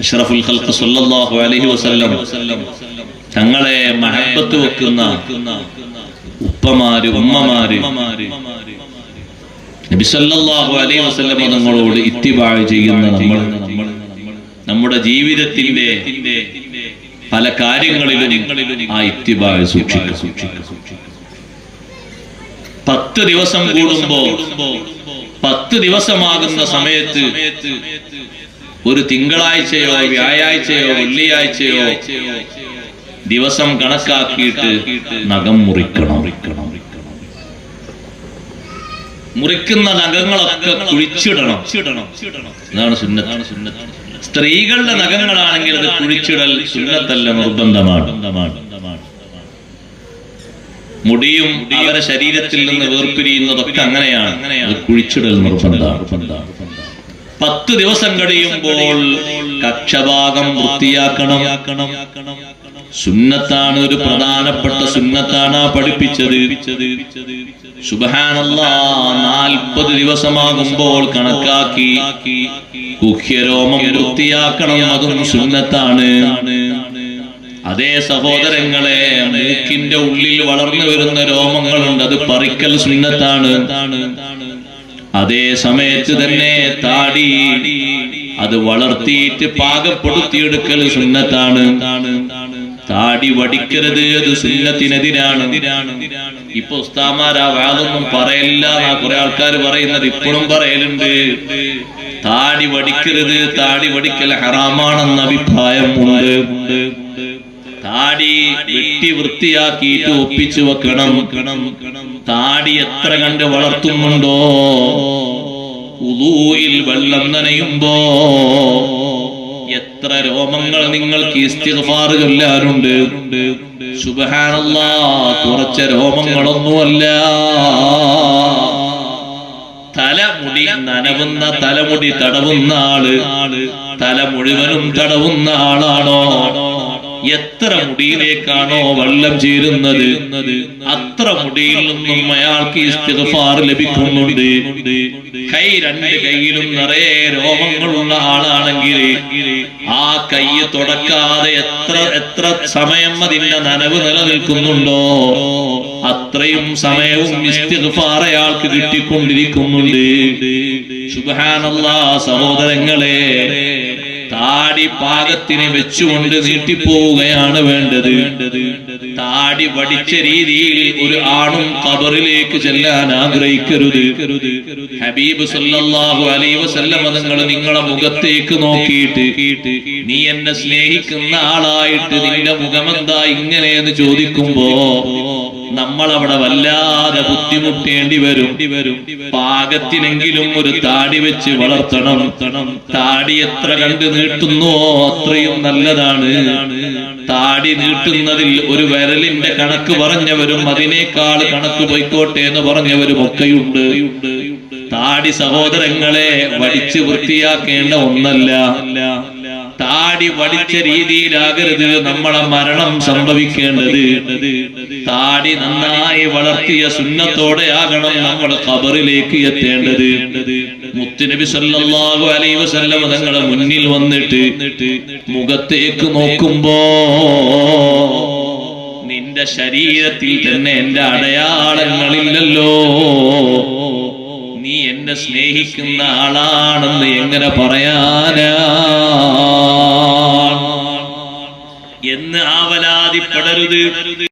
അഷ്റഫുൽ ഖൽഖ് സല്ലല്ലാഹു അലൈഹി വസല്ലം തങ്ങളെ മഹബത്ത് വെക്കുന്ന ഉപ്പമാര് ഉമ്മമാര് നബി സല്ലല്ലാഹു അലൈഹി വസല്ലം തങ്ങളോട് ഇത്തിബാഅ ചെയ്യുന്ന നമ്മൾ. നമ്മുടെ ജീവിതത്തിന്റെ പല കാര്യങ്ങളിലും ആ ഇത്തിബാഅ സൂക്ഷിക്കും. പത്ത് ദിവസം കൂടുമ്പോ പത്ത് ദിവസമാകുന്ന സമയത്ത് ഒരു തിങ്കളാഴ്ചയോ വ്യാഴാഴ്ചയോ വെള്ളിയാഴ്ചയോ ദിവസം കണക്കാക്കിയിട്ട് നഖം മുറിക്കണം. മുറിക്കുന്ന നഖങ്ങളൊക്കെ കുഴിച്ചിടണം. സ്ത്രീകളുടെ നഖങ്ങളാണെങ്കിൽ അത് കുഴിച്ചിടൽ സുന്നത്തല്ല നിർബന്ധമാണ്. മുടിയും അവരെ ശരീരത്തിൽ നിന്ന് വേർപിരിയുന്നതൊക്കെ അങ്ങനെയാണ്. അത് കുഴിച്ചിടൽ നിർബന്ധമാണ്. പത്ത് ദിവസം കഴിയുമ്പോൾ കക്ഷഭാഗം വൃത്തിയാക്കണം. സുന്നത്താണ് ഒരു പ്രധാനപ്പെട്ട സുന്നത്താണ് പഠിപ്പിച്ചത്. സുബഹാനല്ലാ നാൽപ്പത് ദിവസമാകുമ്പോൾ കണക്കാക്കി കുഹ്യരോമം വൃത്തിയാക്കണം അതും സുന്നത്താണ്. അതേ സഹോദരങ്ങളെ മൂക്കിന്റെ ഉള്ളിൽ വളർന്നു വരുന്ന രോമങ്ങളുണ്ട്. അത് പറിക്കൽ സുന്നത്താണ്. അതേ സമയത്ത് തന്നെ താടി അത് വളർത്തിയിട്ട് പാകപ്പെടുത്തിയെടുക്കൽ സുന്നത്താണ്. താടി വടിക്കരുത് അത് സുന്നത്തിനെതിരാണ്. ഇപ്പൊ ഉസ്താമാരാ വാതൊന്നും പറയില്ല ആ കുറെ ആൾക്കാർ പറയുന്നത് ഇപ്പോഴും പറയലുണ്ട്. താടി വടിക്കരുത് താടി വടിക്കൽ ഹറാമാണെന്ന അഭിപ്രായം ഉണ്ട്. താടി വെട്ടി വൃത്തിയാക്കിയിട്ട് ഒപ്പിച്ചു വെക്കണം. താടി എത്ര കണ്ട് വളർത്തുന്നുണ്ടോ? ഉദൂയിൽ വെള്ളം നനയുമ്പോ എത്ര രോമങ്ങൾ നിങ്ങൾക്ക് ഇസ്തിഫാറ് ചൊല്ലാറുണ്ട്? കുറച്ച രോമങ്ങളൊന്നുമല്ല. തലമുടി നനവുന്ന തലമുടി തടവുന്ന ആൾ തല മുഴുവനും തടവുന്ന ആളാണോ? എത്ര മുടിയിലേക്കാണോ വെള്ളം ചേരുന്നത് അത്ര മുടിയിൽ നിന്നും അയാൾക്ക് ഇസ്തിഗ്ഫാർ ലഭിക്കുന്നുണ്ട്. കൈ രണ്ട് കൈയിലും നിറയെ രോമങ്ങളുള്ള ആളാണെങ്കിൽ ആ കൈ തുടക്കാതെ എത്ര എത്ര സമയം അതിന്റെ നനവ് നിലനിൽക്കുന്നുണ്ടോ അത്രയും സമയവും ഇസ്തിഗ്ഫാർ അയാൾക്ക് കിട്ടിക്കൊണ്ടിരിക്കുന്നുണ്ട്. സുബ്ഹാനല്ലാ സഹോദരങ്ങളെ താടി പാകത്തിന് വെച്ചുകൊണ്ട് നീട്ടിപ്പോവുകയാണ് വേണ്ടത്. താടി വടിച്ച രീതിയിൽ ഒരു ആണും കബറിലേക്ക് ചെല്ലാൻ ആഗ്രഹിക്കരുത്. ഹബീബ് സല്ലല്ലാഹു അലൈഹി വസല്ലം നിങ്ങൾ നിങ്ങളെ മുഖത്തേക്ക് നോക്കിയിട്ട് നീ എന്നെ സ്നേഹിക്കുന്ന ആളായിട്ട് നിന്റെ മുഖമെന്താ ഇങ്ങനെയെന്ന് ചോദിക്കുമ്പോ നമ്മൾ അവിടെ വല്ലാതെ ബുദ്ധിമുട്ടേണ്ടി വരും. പാകത്തിനെങ്കിലും ഒരു താടി വെച്ച് വളർത്തണം. താടി എത്ര കണ്ട് നീട്ടുന്നോ അത്രയും നല്ലതാണ്. താടി നീട്ടുന്നതിൽ ഒരു വിരലിന്റെ കണക്ക് പറഞ്ഞവരും അതിനേക്കാൾ കണക്ക് പോയിക്കോട്ടെ എന്ന് പറഞ്ഞവരും ഒക്കെയുണ്ട്. താടി സഹോദരങ്ങളെ വടിച്ചു വൃത്തിയാക്കേണ്ട ഒന്നല്ല. താടി വടിച്ച രീതിയിലാകരുത്. നമ്മളെ മരണം സംഭവിക്കേണ്ടത്. താടി നന്നായി വളർത്തിയ സുന്നത്തോടെ ആകണം നമ്മൾ ഖബറിലേക്ക് എത്തേണ്ടത്. മുത്തുനബി സല്ലല്ലാഹു അലൈഹി വസല്ലം തങ്ങളെ മുന്നിൽ വന്നിട്ട് മുഖത്തേക്ക് നോക്കുമ്പോ നിന്റെ ശരീരത്തിൽ തന്നെ എന്റെ അടയാളങ്ങളില്ലല്ലോ. നീ എന്നെ സ്നേഹിക്കുന്ന ആളാണെന്ന് എങ്ങനെ പറയാനാ? എന്ന് ആവലാതിപ്പെടരുത്.